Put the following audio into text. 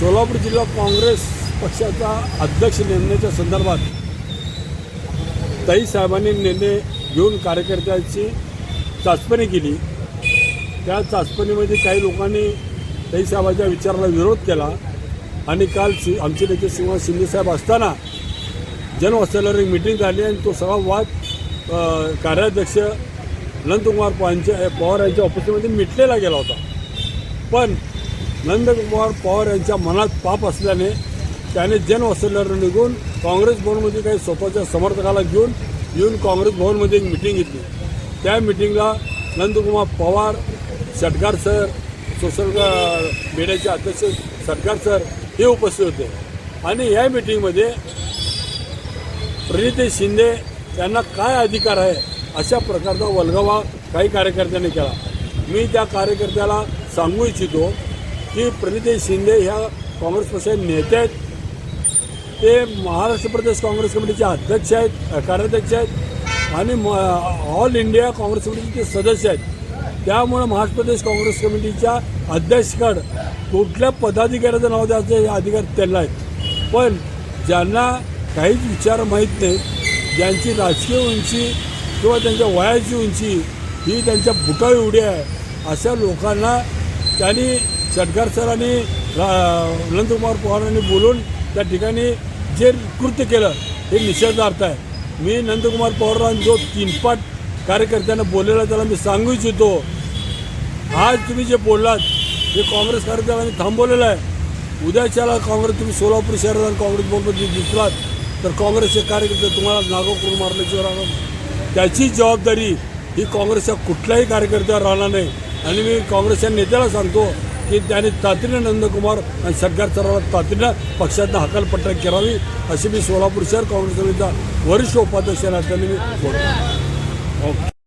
सोलापूर जिल्हा काँग्रेस पक्षाचा अध्यक्ष नेमण्याच्या संदर्भात ताई साहेबांनी निर्णय घेऊन कार्यकर्त्यांची चाचपणी केली. त्या चाचपणीमध्ये काही लोकांनी ताई साहेबांच्या विचाराला विरोध केला आणि काल शि आमचे नेते शिवा शिंदेसाहेब असताना जनवत्सल्यावर एक मिटिंग झाली आणि तो सगळा वाद कार्याध्यक्ष नंदकुमार पवारांच्या पवार यांच्या ऑफिसमध्ये मिटलेला गेला होता. पण नंदकुमार पवार यांच्या मनात पाप असल्याने त्याने जनवत्सल्यावर निघून काँग्रेस भवनमध्ये काही स्वतःच्या समर्थकाला घेऊन येऊन काँग्रेस भवनमध्ये एक मिटिंग घेतली. त्या मिटिंगला नंदकुमार पवार सटकार सर सोशल मीडियाचे अध्यक्ष सटकार सर हे उपस्थित होते. आणि या मिटिंगमध्ये प्रणिते शिंदे यांना काय अधिकार आहे अशा प्रकारचा वलगावा काही कार्यकर्त्यांनी केला. मी त्या कार्यकर्त्याला सांगू इच्छितो की प्रणिते शिंदे ह्या काँग्रेस पक्षाचे नेते आहेत. ते महाराष्ट्र प्रदेश काँग्रेस कमिटीचे अध्यक्ष आहेत कार्याध्यक्ष आहेत आणि म ऑल इंडिया काँग्रेस कमिटीचे ते सदस्य आहेत. त्यामुळे महाराष्ट्र प्रदेश काँग्रेस कमिटीच्या अध्यक्षकड कुठल्या पदाधिकाऱ्याचं नाव द्यायचं हे अधिकार त्यांना आहेत. पण ज्यांना काहीच विचार माहीत नाही ज्यांची राजकीय उंची किंवा त्यांच्या वयाची उंची ही त्यांच्या बुटा एवढी आहे अशा लोकांना त्यांनी सटकार सरांनी रा- नंदकुमार पवारांनी बोलून त्या ठिकाणी जे कृत्य केलं हे निषेधार्थ आहे. मी नंदकुमार पवारांना जो तीनपाट कार्यकर्त्यांना बोललेला त्याला मी सांगू इच्छितो. आज तुम्ही जे बोललात ते काँग्रेस कार्यकर्त्यांनी थांबवलेलं आहे. उद्याच्याला काँग्रेस तुम्ही सोलापूर शहरात आणि काँग्रेस भवनमध्ये दिसलात तर काँग्रेसचे कार्यकर्ते तुम्हाला नागो करून मारल्याशिवाय राहणार त्याची जबाबदारी ही काँग्रेसच्या कुठल्याही कार्यकर्त्यावर राहणार नाही. आणि मी काँग्रेसच्या नेत्याला सांगतो की त्याने तातडीनं नंदकुमार आणि सरकार सर्वांना तातडीनं पक्षातनं हकालपट्टा करावी अशी मी सोलापूर शहर काँग्रेस समितीचा वरिष्ठ उपाध्यक्ष या नात्याने मी ओके